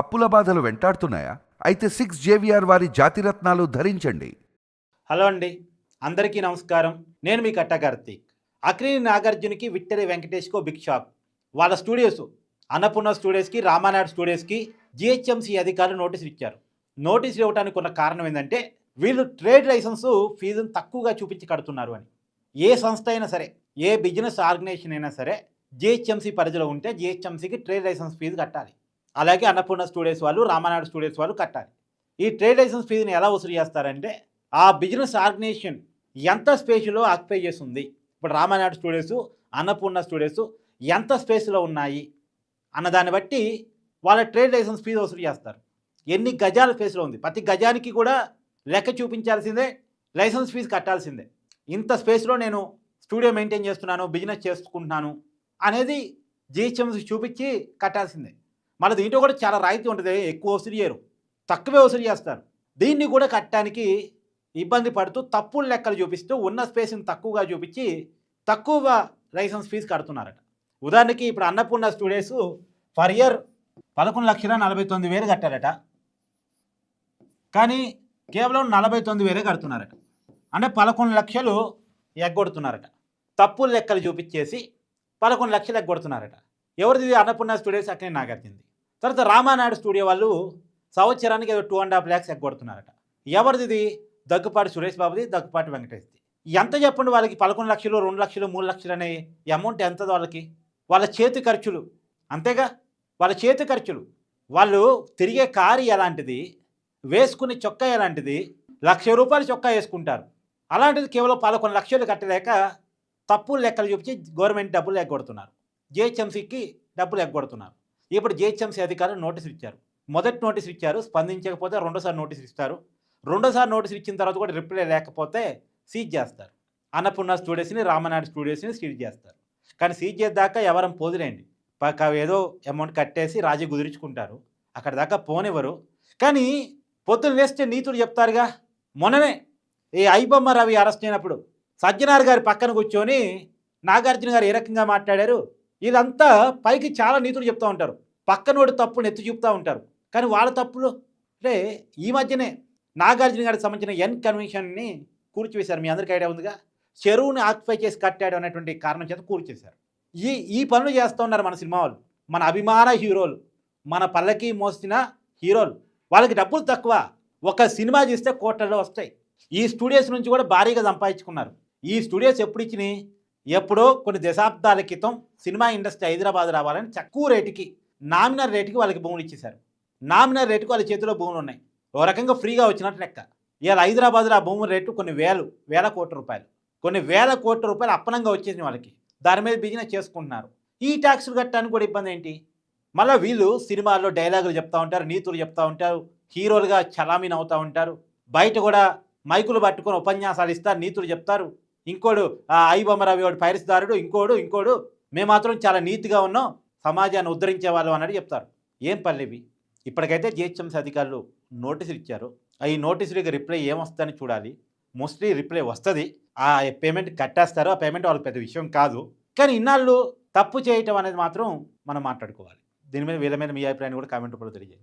అప్పుల బాధలు వెంటాడుతున్నాయా? అయితే సిక్స్ జేవిఆర్ వారి జాతిరత్నాలు ధరించండి. హలో అండి. అందరికీ నమస్కారం. నేను మీ కట్ట కార్తీక్. అక్రిని నాగార్జునికి విక్టరీ వెంకటేష్కో బిగ్ షాప్ వాళ్ళ స్టూడియోస్ అన్నపూర్ణ స్టూడియోస్కి రామానాయుడు స్టూడియోస్కి జిహెచ్ఎంసీ అధికారులు నోటీసులు ఇచ్చారు. నోటీసులు ఇవ్వడానికి ఉన్న కారణం ఏంటంటే వీళ్ళు ట్రేడ్ లైసెన్సు ఫీజును తక్కువగా చూపించి కడుతున్నారు అని. ఏ సంస్థ అయినా సరే ఏ బిజినెస్ ఆర్గనైజేషన్ అయినా సరే జిహెచ్ఎంసీ పరిధిలో ఉంటే జిహెచ్ఎంసీకి ట్రేడ్ లైసెన్స్ ఫీజు కట్టాలి. అలాగే అన్నపూర్ణ స్టూడియోస్ వాళ్ళు రామానాయుడు స్టూడియోస్ వాళ్ళు కట్టాలి. ఈ ట్రేడ్ లైసెన్స్ ఫీజుని ఎలా వసూలు చేస్తారంటే ఆ బిజినెస్ ఆర్గనైజేషన్ ఎంత స్పేస్లో ఆక్యుపై చేస్తుంది? ఇప్పుడు రామానాయుడు స్టూడియోస్ అన్నపూర్ణ స్టూడియోస్ ఎంత స్పేస్లో ఉన్నాయి అన్నదాన్ని బట్టి వాళ్ళ ట్రేడ్ లైసెన్స్ ఫీజు వసూలు చేస్తారు. ఎన్ని గజాల స్పేస్లో ఉంది? ప్రతి గజానికి కూడా లెక్క చూపించాల్సిందే లైసెన్స్ ఫీజు కట్టాల్సిందే. ఇంత స్పేస్లో నేను స్టూడియో మెయింటైన్ చేస్తున్నాను బిజినెస్ చేసుకుంటున్నాను అనేది జిహెచ్ఎంసీ చూపించి కట్టాల్సిందే. మళ్ళీ దీంట్లో కూడా చాలా రాయితీ ఉంటుంది. ఎక్కువ వసూలు చేయరు తక్కువే వసూలు చేస్తారు. దీన్ని కూడా కట్టడానికి ఇబ్బంది పడుతూ తప్పులు లెక్కలు చూపిస్తూ ఉన్న స్పేస్ని తక్కువగా చూపించి తక్కువ లైసెన్స్ ఫీజు కడుతున్నారట. ఉదాహరణకి ఇప్పుడు అన్నపూర్ణ స్టూడియోస్ ఫర్ ఇయర్ పదకొండు లక్షల నలభై తొమ్మిది వేలు కట్టారట. కానీ కేవలం నలభై తొమ్మిది వేలే కడుతున్నారట. అంటే పదకొండు లక్షలు ఎగ్గొడుతున్నారట. తప్పులు లెక్కలు చూపించేసి పదకొండు లక్షలు ఎగ్గొడుతున్నారట. ఎవరిది ఇది? అన్నపూర్ణ స్టూడియోస్ అక్కడే నాగార్జునది. తర్వాత రామానాయుడు స్టూడియో వాళ్ళు సంవత్సరానికి ఏదో టూ అండ్ హాఫ్ ల్యాక్స్ ఎగ్గొడుతున్నారట. ఎవరిది ఇది? దగ్గుపాటి సురేష్ బాబుది దగ్గుపాటి వెంకటేష్ది. ఎంత చెప్పండి వాళ్ళకి? పదకొండు లక్షలు రెండు లక్షలు మూడు లక్షలు అనే అమౌంట్ ఎంత వాళ్ళకి? వాళ్ళ చేతి ఖర్చులు. అంతేగా? వాళ్ళ చేతి ఖర్చులు. వాళ్ళు తిరిగే కారు ఎలాంటిది? వేసుకునే చొక్కా ఎలాంటిది? లక్ష రూపాయలు చొక్కా వేసుకుంటారు. అలాంటిది కేవలం పదకొండు లక్షలు కట్టలేక తప్పులు లెక్కలు చూపించి గవర్నమెంట్ డబ్బులు ఎగ్గొడుతున్నారు. జిహెచ్ఎంసీకి డబ్బులు ఎగ్గొడుతున్నారు. ఇప్పుడు జిహెచ్ఎంసీ అధికారులు నోటీసులు ఇచ్చారు. మొదటి నోటీసులు ఇచ్చారు స్పందించకపోతే రెండోసారి నోటీసులు ఇస్తారు. రెండోసారి నోటీసులు ఇచ్చిన తర్వాత కూడా రిప్లై లేకపోతే సీజ్ చేస్తారు. అన్నపూర్ణ స్టూడియోస్ని రామనాయుడు స్టూడియోస్ని సీజ్ చేస్తారు. కానీ సీజ్ చేద్దాకా ఎవరం పోదులేండి. పక్క ఏదో అమౌంట్ కట్టేసి రాజీ కుదిరించుకుంటారు. అక్కడ దాకా పోనివ్వరు. కానీ పొద్దున్న వేస్తే నీతులు చెప్తారుగా మొన్ననే ఈ ఐబొమ్మ రవి అరెస్ట్ అయినప్పుడు సజ్జనార్ గారి పక్కన కూర్చొని నాగార్జున గారు ఏ రకంగా మాట్లాడారు? ఇదంతా పైకి చాలా నీతులు చెప్తూ ఉంటారు. పక్కనోడు తప్పులు ఎత్తి చూపుతూ ఉంటారు. కానీ వాళ్ళ తప్పులు అంటే ఈ మధ్యనే నాగార్జున గారికి సంబంధించిన ఎన్ కన్వెన్షన్ని కూర్చివేశారు మీ అందరికీ ఐడియా ఉందిగా? చెరువుని ఆక్యుపై చేసి కట్టాడు అనేటువంటి కారణం చేత కూర్చేశారు ఈ ఈ పనులు చేస్తూ ఉన్నారు మన సినిమా వాళ్ళు. మన అభిమాన హీరోలు మన పల్లకి మోసిన హీరోలు. వాళ్ళకి డబ్బులు తక్కువ. ఒక సినిమా చేస్తే కోట్లలో వస్తాయి. ఈ స్టూడియోస్ నుంచి కూడా భారీగా సంపాదించుకున్నారు. ఈ స్టూడియోస్ ఎప్పుడు ఇచ్చినాయి? ఎప్పుడో కొన్ని దశాబ్దాల క్రితం సినిమా ఇండస్ట్రీ హైదరాబాద్ రావాలని తక్కువ రేటుకి నామినల్ రేటుకి వాళ్ళకి భూములు ఇచ్చేశారు. నామినల్ రేటుకు వాళ్ళ చేతిలో భూములు ఉన్నాయి. ఓ రకంగా ఫ్రీగా వచ్చినట్టు లెక్క. ఇవాళ హైదరాబాద్లో ఆ భూముల రేటు కొన్ని వేలు వేల కోట్ల రూపాయలు. కొన్ని వేల కోట్ల రూపాయలు అప్పనంగా వచ్చేసింది వాళ్ళకి. దాని మీద బిజినెస్ చేసుకుంటున్నారు. ఈ ట్యాక్సులు కట్టడానికి కూడా ఇబ్బంది ఏంటి? మళ్ళీ వీళ్ళు సినిమాల్లో డైలాగులు చెప్తూ ఉంటారు నీతులు చెప్తూ ఉంటారు హీరోలుగా చలామీన్ అవుతూ ఉంటారు. బయట కూడా మైకులు పట్టుకొని ఉపన్యాసాలు ఇస్తారు నీతులు చెప్తారు. ఇంకోడు ఆ ఐబొమ్మరావి వాడు పైరస్దారుడు ఇంకోడు ఇంకోడు మేము మాత్రం చాలా నీతిగా ఉన్నాం సమాజాన్ని ఉద్ధరించే వాళ్ళం అన్నట్టు చెప్తారు. ఏం పల్లెవి? ఇప్పటికైతే జిహెచ్ఎంసీ అధికారులు నోటీసులు ఇచ్చారు. ఈ నోటీసులకి రిప్లై ఏమొస్తుందని చూడాలి. మోస్ట్లీ రిప్లై వస్తుంది. ఆ పేమెంట్ కట్టేస్తారు. ఆ పేమెంట్ వాళ్ళకి పెద్ద విషయం కాదు. కానీ ఇన్నాళ్ళు తప్పు చేయటం అనేది మాత్రం మనం మాట్లాడుకోవాలి. దీని మీద వీళ్ళ మీద మీ అభిప్రాయాన్ని కూడా కామెంట్ రూపంలో తెలియజేయండి.